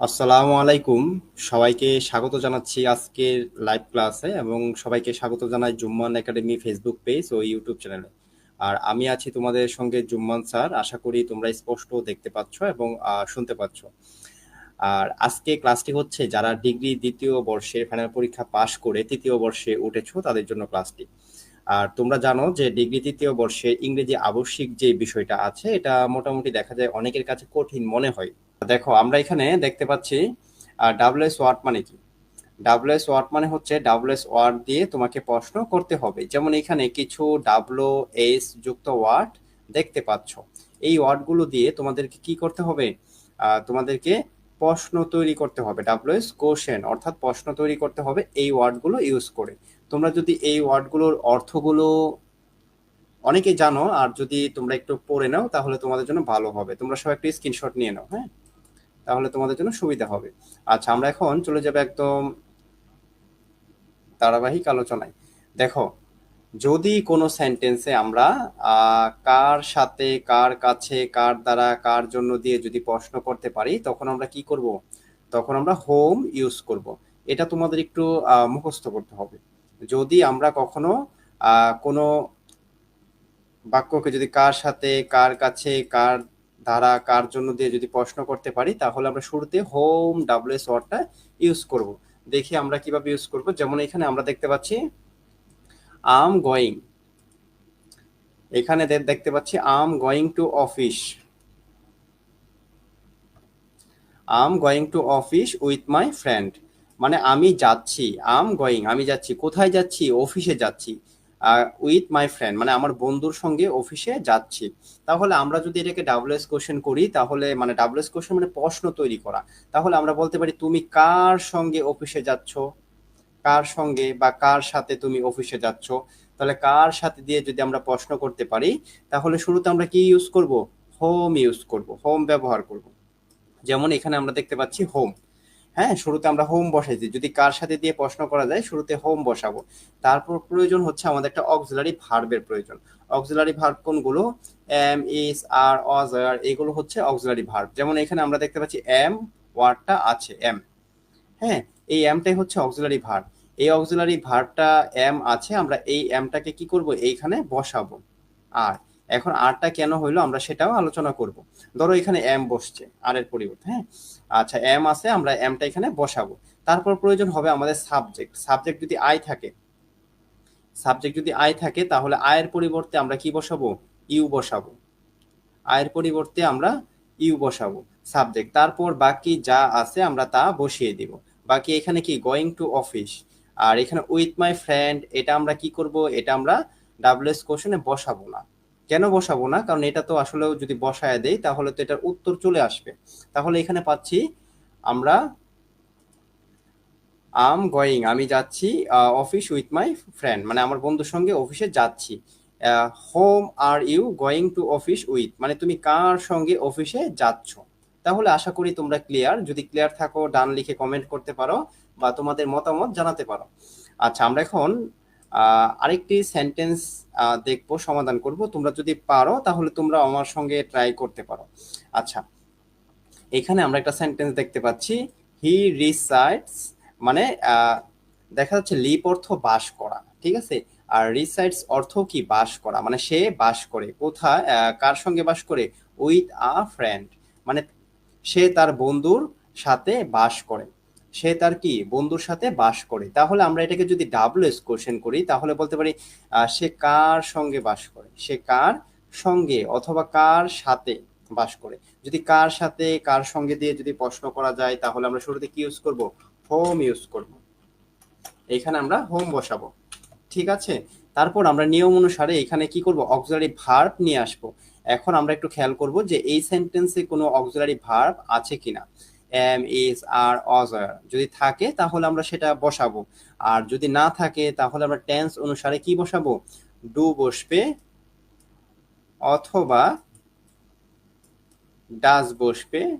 আসসালামু আলাইকুম। সবাইকে স্বাগত জানাচ্ছি আজকের লাইভ ক্লাসে এবং সবাইকে স্বাগত জানাই জুম্মান একাডেমি ফেসবুক পেজ ও ইউটিউব চ্যানেলে আর আমি আছি তোমাদের সঙ্গে জুম্মান স্যার। আশা করি তোমরা স্পষ্ট দেখতে পাচ্ছ এবং শুনতে পাচ্ছ। আর আজকে ক্লাসটি হচ্ছে যারা ডিগ্রি দ্বিতীয় বর্ষের ফাইনাল পরীক্ষা পাশ করে তৃতীয় বর্ষে উঠেছো তাদের জন্য ক্লাসটি আর তোমরা জানো যে ডিগ্রি তৃতীয় বর্ষে ইংরেজি আবশ্যিক যে বিষয়টা আছে, এটা মোটামুটি দেখা যায় অনেকের কাছে কঠিন মনে হয়। দেখো, আমরা এখানে দেখতে পাচ্ছি ডাবল এস ওয়ার্ড মানে কি? ডাবল এস ওয়ার্ড মানে হচ্ছে ডাবল এস ওয়ার্ড দিয়ে তোমাকে প্রশ্ন করতে হবে। যেমন এখানে কিছু ডাবলো এস যুক্ত ওয়ার্ড দেখতে পাচ্ছ। এই ওয়ার্ডগুলো দিয়ে তোমাদেরকে কি করতে হবে? তোমাদেরকে প্রশ্ন তৈরি করতে হবে, ডাবল এস কোশ্চেন, অর্থাৎ প্রশ্ন তৈরি করতে হবে এই ওয়ার্ডগুলো ইউজ করে। তোমরা যদি এই ওয়ার্ডগুলোর অর্থগুলো অনেকে জানো, আর যদি তোমরা একটু পড়ে নাও, তাহলে তোমাদের জন্য ভালো হবে। তোমরা সবাই একটু স্ক্রিনশট নিয়ে নাও হ্যাঁ? তাহলে তোমাদের জন্য সুবিধা হবে। আচ্ছা আমরা এখন চলে যাবে একদম ধারাবাহিক আলোচনায়। দেখো, যদি কোনো সেন্টেন্সে আমরা কার সাথে, কার কাছে, কার দ্বারা, কার জন্য দিয়ে যদি প্রশ্ন করতে পারি, তখন আমরা কি করব? তখন আমরা হোম ইউজ করব। এটা তোমাদের একটু মুখস্থ করতে হবে। যদি আমরা কখনো কোনো বাক্যকে যদি কার সাথে, কার কাছে, কার দ্বারা কার জন্য দিয়ে যদি প্রশ্ন করতে পারি, তাহলে আমরা শুরুতে হোম ডাব্লিউএস ওয়ার্ডটা ইউজ করব। দেখি আমরা কীভাবে ইউজ করব। যেমন এখানে আমরা দেখতে পাচ্ছি আম গোয়িং এখানে দেখতে পাচ্ছি am going to office am going to office with my friend মানে আমি যাচ্ছি আম গোয়িং আমি যাচ্ছি, কোথায় যাচ্ছি? অফিসে যাচ্ছি। উইথ মাই ফ্রেন্ড মানে আমার বন্ধুর সঙ্গে অফিসে যাচ্ছি। তাহলে আমরা যদি এটাকে ডাবল এস কোশ্চেন করি, তাহলে মানে ডাবল এস কোশ্চেন মানে প্রশ্ন তৈরি করা। তাহলে আমরা বলতে পারি, তুমি কার সঙ্গে অফিসে যাচ্ছ? কার সঙ্গে বা কার সাথে তুমি অফিসে যাচ্ছ? তাহলে কার সাথে দিয়ে যদি আমরা প্রশ্ন করতে পারি, তাহলে শুরুতে আমরা কি ইউজ করব? হোম ইউজ করব হোম ব্যবহার করব। যেমন এখানে আমরা দেখতে পাচ্ছি হোম হ্যাঁ শুরুতে আমরা হোম বসাইছি। যদি কার সাথে দিয়ে প্রশ্ন করা যায়, শুরুতে হোম বসাবো। তারপর প্রয়োজন হচ্ছে আমাদের একটা অক্সিলারি ভার্বের প্রয়োজন। অক্সিলারি ভার্ব কোনগুলো? Am is are was are এগুলো হচ্ছে অক্সিলারি ভার্ব যেমন এখানে আমরা দেখতে পাচ্ছি এম ওয়ার্ডটা আছে এম হ্যাঁ এই এমটাই হচ্ছে অক্সিলারি ভার্ব এই অক্সিলারি ভার্বটা এম আছে, আমরা এই এমটাকে কি করব? এইখানে বসাবো। আর এখন আরটা কেন হইল আমরা সেটাও আলোচনা করব। ধরো এখানে এম বসছে আর এর পরিবর্তে হ্যাঁ? আচ্ছা এম আছে, আমরা এমটা এখানে বসাবো। তারপর প্রয়োজন হবে আমাদের সাবজেক্ট সাবজেক্ট যদি আই থাকে সাবজেক্ট যদি আই থাকে, তাহলে আয়ের পরিবর্তে আমরা কি বসাবো? ইউ বসাবো। আয়ের পরিবর্তে আমরা ইউ বসাবো সাবজেক্ট তারপর বাকি যা আছে আমরা তা বসিয়ে দিব। বাকি এখানে কি? গোয়িং টু অফিস আর এখানে উইথ মাই ফ্রেন্ড এটা আমরা কি করব? এটা আমরা ডাব্লিউএস কোশ্চেনে বসাবো না। কেন বসাবো না? কারণ এটা তো আসলে যদি বসায় দেই, তাহলে তো এটার উত্তর চলে আসবে। তাহলে এখানে পাচ্ছি আমরা আম গোয়িং আমি যাচ্ছি অফিস উইথ মাই ফ্রেন্ড মানে আমার বন্ধুর সঙ্গে অফিসে যাচ্ছি। Whom are you going to office with মানে তুমি কার সঙ্গে অফিসে যাচ্ছ? তাহলে আশা করি তোমরা ক্লিয়ার যদি ক্লিয়ার থাকো, ডান লিখে কমেন্ট করতে পারো বা তোমাদের মতামত জানাতে পারো। আচ্ছা আমরা এখন আরেকটি সেন্টেন্স দেখব, সমাধান করব। তোমরা যদি পারো, তাহলে তোমরা আমার সঙ্গে ট্রাই করতে পারো। আচ্ছা এখানে আমরা একটা সেন্টেন্স দেখতে পাচ্ছি। হি রিসাইডস মানে দেখা যাচ্ছে লিপ অর্থ বাস করা, ঠিক আছে? আর রিসাইডস অর্থ কি? বাস করা মানে সে বাস করে। কোথায়? কার সঙ্গে বাস করে? উইথ আ ফ্রেন্ড মানে সে তার বন্ধুর সাথে বাস করে। সে তার কি, বন্ধুর সাথে বাস করে। তাহলে আমরা এটাকে যদি ডাবল এস কোশ্চেন করি, তাহলে বলতে পারি সে কার সঙ্গে বাস করে? সে কার সঙ্গে অথবা কার সাথে বাস করে? যদি কার সাথে, কার সঙ্গে দিয়ে যদি প্রশ্ন করা যায়, তাহলে আমরা শুরুতে কি ইউজ করব? হোম ইউজ করব। এখানে আমরা হোম বসাবো। ঠিক আছে? তারপর আমরা নিয়ম অনুসারে এখানে কি করব? অক্সিলারি ভার্ব নিয়ে আসব। এখন আমরা একটু খেয়াল করব যে এই সেন্টেন্সে কোনো অক্সিলারি ভার্ব আছে কিনা। এম ইজ আর অজার যদি থাকে, তাহলে আমরা সেটা বসাবো। আর যদি না থাকে, তাহলে আমরা টেন্স অনুসারে কি বসাবো? ডু বসবে, অথবা ডাজ বসবে,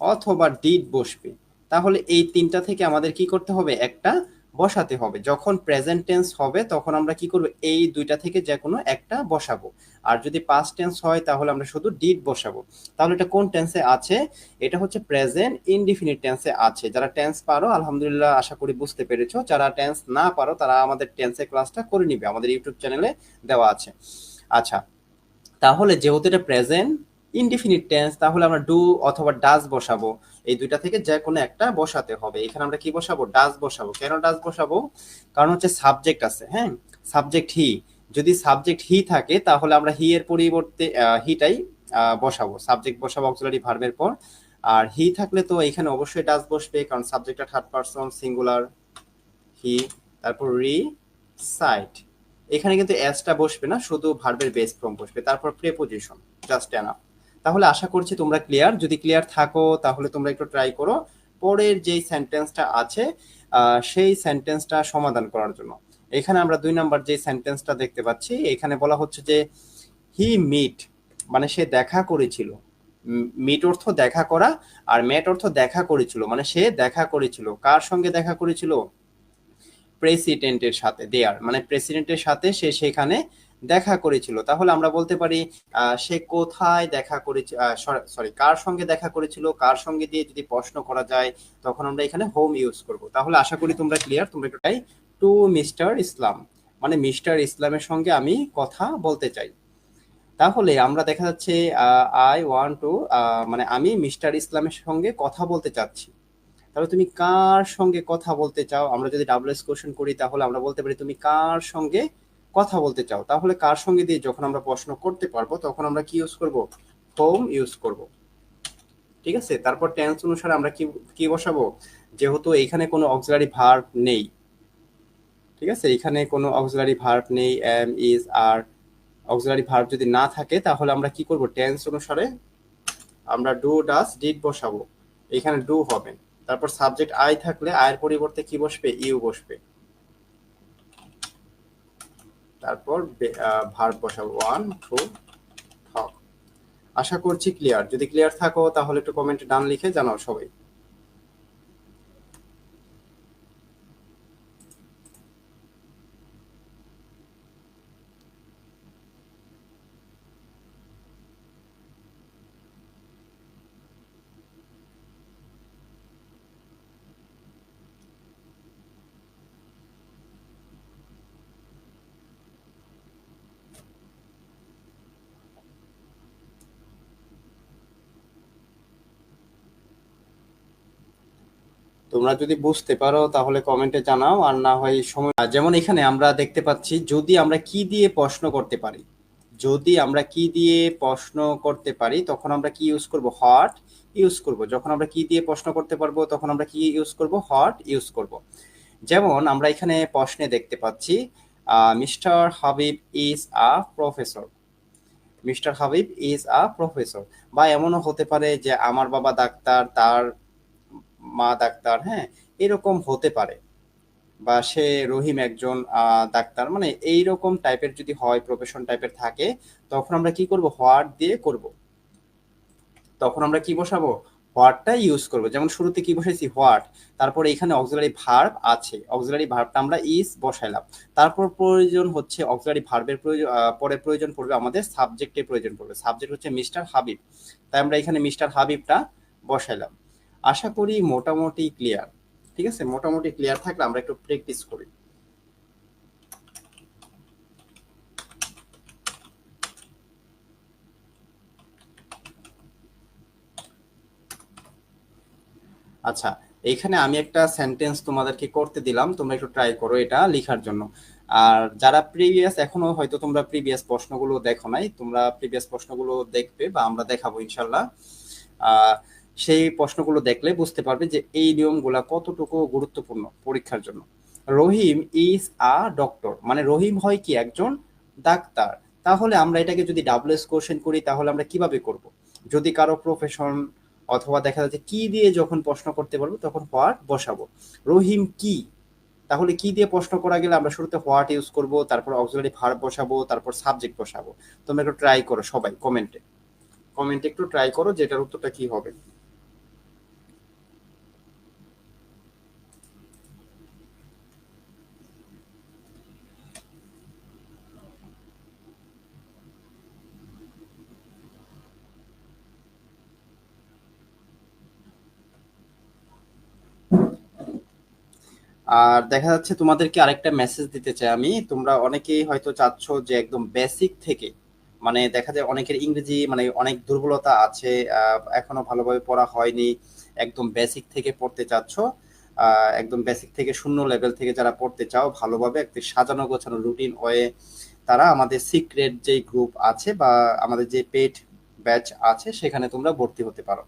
অথবা ডিড বসবে। তাহলে এই তিনটা থেকে আমাদের কি করতে হবে? একটা বসাতে হবে। যখন প্রেজেন্ট টেন্স হবে, তখন আমরা কি করব? এই দুইটা থেকে যে কোনো একটা বসাবো। আর যদি পাস্ট টেন্স হয়, তাহলে আমরা শুধু ডিড বসাবো। তাহলে এটা কোন টেন্সে আছে? এটা হচ্ছে প্রেজেন্ট ইনডিফিনিট টেন্সে আছে। যারা টেন্স পারো, আলহামদুলিল্লাহ আশা করি বুঝতে পেরেছ। যারা টেন্স না পারো, তারা আমাদের টেন্সের ক্লাসটা করে নিবে। আমাদের ইউটিউব চ্যানেলে দেওয়া আছে। আচ্ছা তাহলে যেহেতু এটা প্রেজেন্ট ইনডিফিনিট টেন্স তাহলে আমরা ডু অথবা ডাজ বসাবো। এই দুইটা থেকে যে কোনো একটা বসাতে হবে। এখানে আমরা কি বসাবো? ডাজ বসাবো। কেন ডাজ বসাবো? কারণ হচ্ছে সাবজেক্ট আছে হ্যাঁ? সাবজেক্ট হি যদি সাবজেক্ট হি থাকে, তাহলে আমরা হি এর পরিবর্তে হিটাই বসাবো। সাবজেক্ট বসাবো অক্সিলারি ভার্বের পর। আর হি থাকলে তো এখানে অবশ্যই ডাজ বসবে, কারণ সাবজেক্টটা থার্ড পারসন সিঙ্গুলার হি তারপর রি সাইট এখানে কিন্তু এসটা বসবে না, শুধু ভার্বের বেস ফর্ম বসবে। তারপর প্রেপোজিশন জাস্ট এনাফ তাহলে আশা করছি তোমরা ক্লিয়ার যদি ক্লিয়ার থাকো, তাহলে তোমরা একটু ট্রাই করো। পরের যেই সেন্টেন্সটা আছে সেই সেন্টেন্সটা সমাধান করার জন্য। এখানে আমরা দুই নাম্বার যে সেন্টেন্সটা দেখতে পাচ্ছি, এখানে বলা হচ্ছে যে হি মিট মানে সে দেখা করেছিল। মিট অর্থ দেখা করা, আর মেট অর্থ দেখা করেছিল মানে সে দেখা করেছিল। কার সঙ্গে দেখা করেছিল? প্রেসিডেন্টের সাথে দেয়ার মানে প্রেসিডেন্টের সাথে সে সেখানে দেখা করেছিল। তাহলে আমরা বলতে পারি সে কোথায় দেখা করেছে সরি কার সঙ্গে দেখা করেছিল, কার সঙ্গে দিয়ে যদি প্রশ্ন করা যায়, তখন আমরা এখানে হোম ইউজ করব। তাহলে আশা করি তোমরা ক্লিয়ার তোমরা একটু টু মিস্টার ইসলাম। মানে মিস্টার ইসলামের সঙ্গে আমি কথা বলতে চাই। তাহলে আমরা দেখা যাচ্ছে আই ওয়ান টু মানে আমি মিস্টার ইসলামের সঙ্গে কথা বলতে চাচ্ছি। তাহলে তুমি কার সঙ্গে কথা বলতে চাও? আমরা যদি ডাবল এস কোশ্চেন করি, তাহলে আমরা বলতে পারি তুমি কার সঙ্গে কথা বলতে চাও, তাহলে কার সঙ্গে দিয়ে যখন আমরা প্রশ্ন করতে পারব, তখন আমরা কি ইউজ করব? হোম ইউজ করব। ঠিক আছে? তারপর টেন্স অনুসারে আমরা কি কি বসাবো? যেহেতু এখানে কোনো অক্সিলারি ভার্ব নেই। ঠিক আছে? এখানে কোনো অক্সিলারি ভার্ব নেই am is are auxiliary verb যদি না থাকে, তাহলে আমরা কি করব? টেন্স অনুসারে আমরা ডু ডাস ডিড বসাবো। এখানে ডু হবে। তারপর সাবজেক্ট আই থাকলে আয়ের পরিবর্তে কি বসবে? ইউ বসবে। তারপর ভার্ব বসাবো ওয়ান টু থক আশা করছি ক্লিয়ার যদি ক্লিয়ার থাকো তাহলে একটু কমেন্টে ডান লিখে জানাও সবাই। তোমরা যদি বুঝতে পারো, তাহলে কমেন্টে জানাও। আর না হয় সময় যেমন এখানে আমরা দেখতে পাচ্ছি, যদি আমরা কি দিয়ে প্রশ্ন করতে পারি, যদি আমরা কি দিয়ে প্রশ্ন করতে পারি, তখন আমরা কি ইউজ করব? হট ইউজ করব। যখন আমরা কি দিয়ে প্রশ্ন করতে পারব, তখন আমরা কি ইউজ করব? হট ইউজ করব। যেমন আমরা এখানে প্রশ্নে দেখতে পাচ্ছি Mister Habib is a professor Mister Habib is a professor বা এমনও হতে পারে যে, আমার বাবা ডাক্তার, তার মা ডাক্তার হ্যাঁ এরকম হতে পারে। বা সে রহিম একজন ডাক্তার মানে এই রকম টাইপের যদি হয় প্রফেশন টাইপের থাকে, তখন আমরা কি করব? হোয়াট দিয়ে করব। তখন আমরা কি বসাবো? হোয়াটটা ইউজ করব। যেমন শুরুতে কি বসেছি? হোয়াট তারপর এখানে অক্সিলারি ভার্ব আছে। অক্সিলারি ভার্বটা আমরা ইজ বসাইলাম। তারপর প্রয়োজন হচ্ছে অক্সিলারি ভার্বের প্রয়োজন পরে প্রয়োজন পড়বে আমাদের সাবজেক্টের প্রয়োজন পড়বে। সাবজেক্ট হচ্ছে মিস্টার হাবিব তাই আমরা এখানে মিস্টার হাবিবটা বসাইলাম। আশা করি মোটামুটি ক্লিয়ার ঠিক আছে? মোটামুটি ক্লিয়ার থাকলে আমরা একটু প্র্যাকটিস করি। আচ্ছা এখানে আমি একটা সেন্টেন্স তোমাদেরকে করতে দিলাম, তোমরা একটু ট্রাই করো এটা লেখার জন্য। আর যারা প্রিভিয়াস এখনও হয়তো তোমরা প্রিভিয়াস প্রশ্নগুলো দেখো নাই, তোমরা প্রিভিয়াস প্রশ্নগুলো দেখবে বা আমরা দেখাবো ইনশাল্লাহ। আহ সেই প্রশ্নগুলো দেখলে বুঝতে পারবে যে এই নিয়মগুলা কতটুকু গুরুত্বপূর্ণ পরীক্ষার জন্য। রহিম ইজ আ ডক্টর মানে রহিম হয় কি একজন ডাক্তার। তাহলে আমরা এটাকে যদি ডাবল এস কোশ্চেন করি, তাহলে আমরা কীভাবে করব? যদি কারও প্রফেশন অথবা দেখা যাচ্ছে কি দিয়ে যখন প্রশ্ন করতে পারব তখন হোয়াট বসাবো। রহিম কি? তাহলে কি দিয়ে প্রশ্ন করা গেলে আমরা শুরুতে হোয়াট ইউজ করব, তারপর অক্সিলারি ভার্ব বসাবো, তারপর সাবজেক্ট বসাবো। তোমরা একটু ট্রাই করো সবাই কমেন্টে কমেন্টে একটু ট্রাই করো, যেটার উত্তরটা কি হবে। আর দেখা যাচ্ছে তোমাদেরকে আরেকটা মেসেজ দিতে চাই আমি। তোমরা অনেকেই হয়তো চাচ্ছ যে একদম বেসিক থেকে মানে দেখা যায় অনেকের ইংরেজি মানে অনেক দুর্বলতা আছে এখনও ভালোভাবে পড়া হয়নি, একদম বেসিক থেকে পড়তে চাচ্ছ একদম বেসিক থেকে শূন্য লেভেল থেকে যারা পড়তে চাও, ভালোভাবে একটি সাজানো গোছানো রুটিন ওয়ে তারা আমাদের সিক্রেট যে গ্রুপ আছে বা আমাদের যে পেড ব্যাচ আছে, সেখানে তোমরা ভর্তি হতে পারো।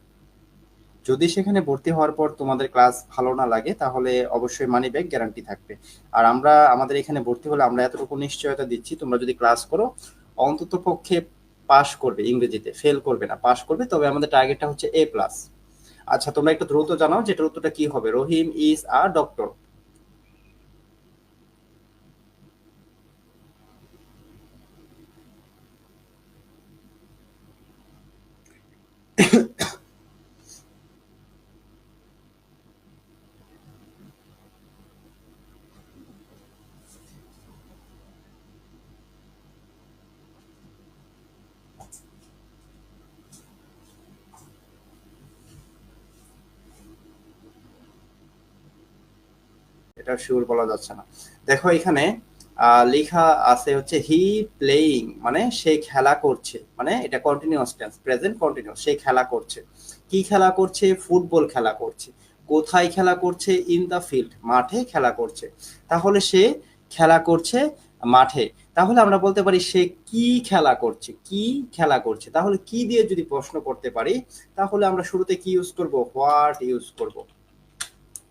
যদি সেখানে ভর্তি হওয়ার পর তোমাদের ক্লাস ভালো না লাগে, তাহলে অবশ্যই মানি ব্যাক গ্যারান্টি থাকবে। আর আমরা, আমাদের এখানে ভর্তি হলে আমরা এতটুকু নিশ্চয়তা দিচ্ছি, তোমরা যদি ক্লাস করো, অন্তত পক্ষে পাশ করবে ইংরেজিতে ফেল করবে না পাশ করবে, তবে আমাদের টার্গেটটা হচ্ছে এ প্লাস আচ্ছা তোমরা একটু দ্রুত জানাও যেটার উত্তরটা কি হবে, রহিম ইজ আ ডক্টর। এটা শিওর বলা যাচ্ছে না। দেখো এখানে লেখা আছে হচ্ছে হি প্লেইং মানে সে খেলা করছে মানে এটা কন্টিনিউয়াস টেন্স প্রেজেন্ট কন্টিনিউয়াস সে খেলা করছে। কি খেলা করছে? ফুটবল খেলা করছে। কোথায় খেলা করছে? ইন দ্য ফিল্ড মাঠে খেলা করছে। তাহলে সে খেলা করছে মাঠে। তাহলে আমরা বলতে পারি সে কি খেলা করছে, কি খেলা করছে? তাহলে কি দিয়ে যদি প্রশ্ন করতে পারি, তাহলে আমরা শুরুতে কি ইউজ করব? হোয়াট ইউজ করব?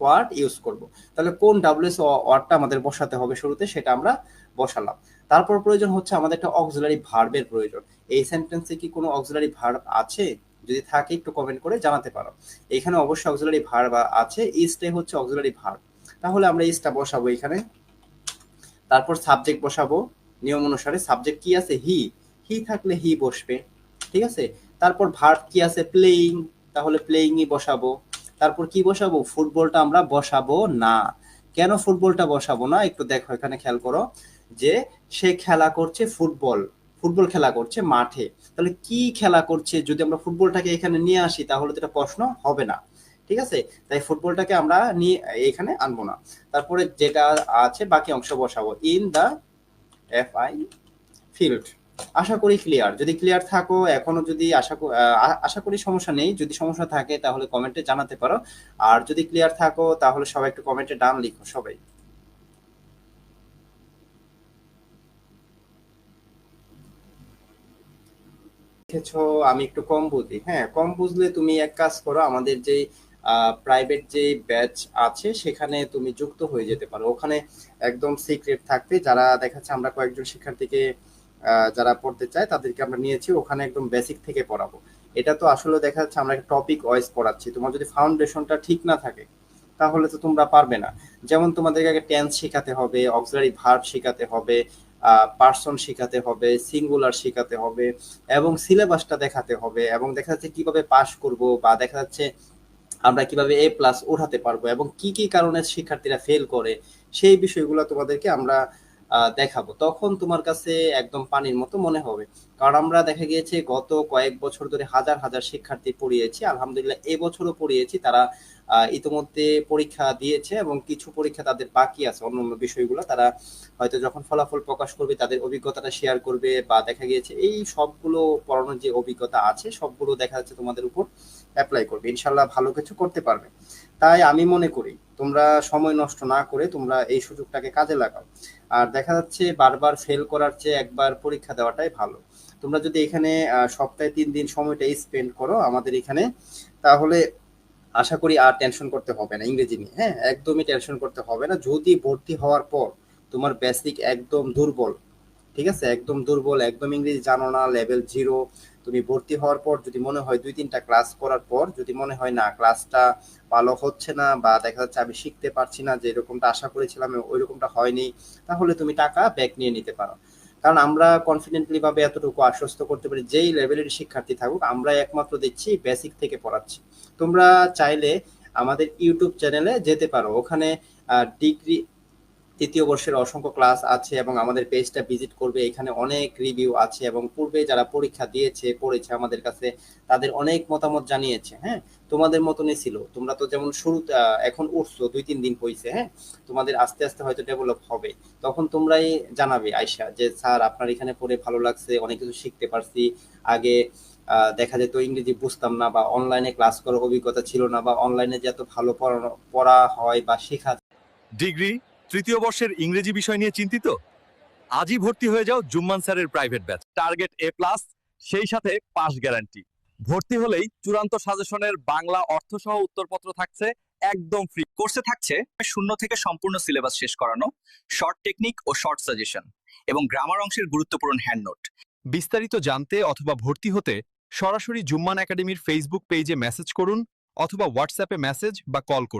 ওয়ার্ড ইউজ করব। তাহলে কোন ডাব্লিউএস ওয়ার্ডটা আমাদের বসাতে হবে শুরুতে সেটা আমরা বসালাম। তারপর প্রয়োজন হচ্ছে আমাদের একটা অক্সিলারি ভার্বের প্রয়োজন। এই সেন্টেন্সে কি কোনো অক্সিলারি ভার্ব আছে? যদি থাকে একটু কমেন্ট করে জানাতে পারো। এখানে অবশ্যই অক্সিলারি ভার্ব আছে ইস্টে হচ্ছে অক্সিলারি ভার্ব তাহলে আমরা ইস্টটা বসাবো এখানে। তারপর সাবজেক্ট বসাবো। নিয়ম অনুসারে সাবজেক্ট কি আছে? হি হি থাকলে হি বসবে। ঠিক আছে? তারপর ভার্ব কি আছে? প্লেইং তাহলে প্লেইংই বসাবো। তারপর কি বসাবো? ফুটবলটা আমরা বসাবো না। কেন ফুটবলটা বসাবো না? একটু দেখো, এখানে খেয়াল করো যে সে খেলা করছে ফুটবল। ফুটবল খেলা করছে মাঠে। তাহলে কি খেলা করছে? যদি আমরা ফুটবলটাকে এখানে নিয়ে আসি, তাহলে তো এটা প্রশ্ন হবে না। ঠিক আছে? তাই ফুটবলটাকে আমরা নিয়ে, এখানে আনব না। তারপরে যেটা আছে, বাকি অংশ বসাবো। In the F I field আশা করি ক্লিয়ার যদি ক্লিয়ার থাকো, এখনও যদি আশা আশা করি সমস্যা নেই। যদি সমস্যা থাকে, তাহলে কমেন্টে জানাতে পারো। আর যদি ক্লিয়ার থাকো, তাহলে সবাই একটু কমেন্টে ডান লিখো, সবাই। দেখেছ আমি একটু কম বুঝি। হ্যাঁ কম বুঝলে তুমি এক কাজ করো, আমাদের যে প্রাইভেট যে ব্যাচ আছে, সেখানে তুমি যুক্ত হয়ে যেতে পারো। ওখানে একদম সিক্রেট থাকবে। যারা দেখাচ্ছে, আমরা কয়েকজন শিক্ষার্থীকে যারা পড়তে চায়, তাদেরকে আমরা নিয়েছি। ওখানে একদম বেসিক থেকে পড়াবো। এটা তো আসলে দেখা যাচ্ছে আমরা একটা টপিক ওয়াইজ পড়াচ্ছি। তোমার যদি ফাউন্ডেশনটা ঠিক না থাকে, তাহলে তো তোমরা পারবে না। যেমন তোমাদেরকে আগে টেন্স শেখাতে হবে অক্সিলারি ভার্ব শেখাতে হবে পার্সন শেখাতে হবে সিঙ্গুলার শেখাতে হবে, এবং সিলেবাসটা দেখাতে হবে, এবং দেখা যাচ্ছে কীভাবে পাস করব, বা দেখা যাচ্ছে আমরা কীভাবে এ প্লাস ওঠাতে পারব, এবং কি কি কারণে শিক্ষার্থীরা ফেল করে, সেই বিষয়গুলো তোমাদেরকে আমরা দেখাবো। তখন তোমার কাছে একদম পানির মতো মনে হবে। কারণ আমরা দেখা গিয়েছে গত কয়েক বছর ধরে হাজার হাজার শিক্ষার্থী পড়িয়েছি, আলহামদুলিল্লাহ এবছরও পড়িয়েছি, তারা ইতিমধ্যে পরীক্ষা দিয়েছে এবং কিছু পরীক্ষা তাদের বাকি আছে, অন্য অন্য বিষয়গুলো, তারা হয়তো যখন ফলাফল প্রকাশ করবে তাদের অভিজ্ঞতাটা শেয়ার করবে বা দেখা গিয়েছে এই সবগুলো পড়ানোর যে অভিজ্ঞতা আছে, সবগুলো দেখা যাচ্ছে তোমাদের উপর অ্যাপ্লাই করবে ইনশাল্লাহ ভালো কিছু করতে পারবে। তাই আমি মনে করি, তোমরা সময় নষ্ট না করে তোমরা এই সুযোগটাকে কাজে লাগাও। আর দেখা যাচ্ছে বারবার ফেল করার চেয়ে একবার পরীক্ষা দেওয়াটাই ভালো। তোমরা যদি এখানে সপ্তাহে তিন দিন সময়টা স্পেন্ড করো আমাদের এখানে, তাহলে আশা করি আর টেনশন করতে হবে না ইংরেজি নিয়ে হ্যাঁ? একদমই টেনশন করতে হবে না। যদি ভর্তি হওয়ার পর তোমার বেসিক একদম দুর্বল, ঠিক আছে? একদম দুর্বল, একদম ইংরেজি জানো না লেভেল জিরো তুমি ভর্তি হওয়ার পর যদি মনে হয় দুই তিনটা ক্লাস করার পর, যদি মনে হয় না ক্লাসটা ভালো হচ্ছে না বা দেখা যাচ্ছে আমি শিখতে পারছি না, যে এরকমটা আশা করেছিলাম ওই রকমটা হয়নি, তাহলে তুমি টাকা ব্যাক নিয়ে নিতে পারো। কারণ আমরা কনফিডেন্টলি ভাবে এতটুকু আশ্বস্ত করতে পারি যেই লেভেলের শিক্ষার্থী থাকুক আমরা একমাত্র দিচ্ছি বেসিক থেকে পড়াচ্ছি। তোমরা চাইলে আমাদের ইউটিউব চ্যানেলে যেতে পারো। ওখানে ডিগ্রি তৃতীয় বর্ষের অসংখ্য ক্লাস আছে এবং আমাদের পেজটা ভিজিট করবে। এখানে অনেক রিভিউ আছে এবং পূর্বে যারা পরীক্ষা দিয়েছে পড়েছে আমাদের কাছে তাদের অনেক মতামত জানিয়েছে হ্যাঁ? তোমাদের মতনই ছিল। তোমরা তো যেমন আহ, এখন উঠছো দুই তিন দিন হয়েছে হ্যাঁ? তোমাদের আস্তে আস্তে হয়তো ডেভেলপ হবে। তখন তোমরাই জানাবে আয়শা যে স্যার আপনার এখানে পড়ে ভালো লাগছে অনেক কিছু শিখতে পারছি। আগে দেখা যেত ইংরেজি বুঝতাম না বা অনলাইনে ক্লাস করার অভিজ্ঞতা ছিল না বা অনলাইনে যে এত ভালো পড়া হয় বা শেখা ডিগ্রি তৃতীয় বর্ষের ইংরেজি বিষয় নিয়ে চিন্তিত? আজই ভর্তি হয়ে যাও জুম্মান স্যারের private batch target A plus সেই সাথে পাস গ্যারান্টি ভর্তি হলেই চূড়ান্ত সাজেশনের বাংলা অর্থ সহ উত্তরপত্র থাকছে একদম ফ্রি কোর্সে থাকছে শূন্য থেকে সম্পূর্ণ সিলেবাস শেষ করানো শর্ট টেকনিক ও শর্ট সাজেশন এবং গ্রামার অংশের গুরুত্বপূর্ণ হ্যান্ড নোট বিস্তারিত জানতে অথবা ভর্তি হতে সরাসরি জুম্মান একাডেমির ফেসবুক পেজে মেসেজ করুন অথবা হোয়াটসঅ্যাপে মেসেজ বা কল করুন।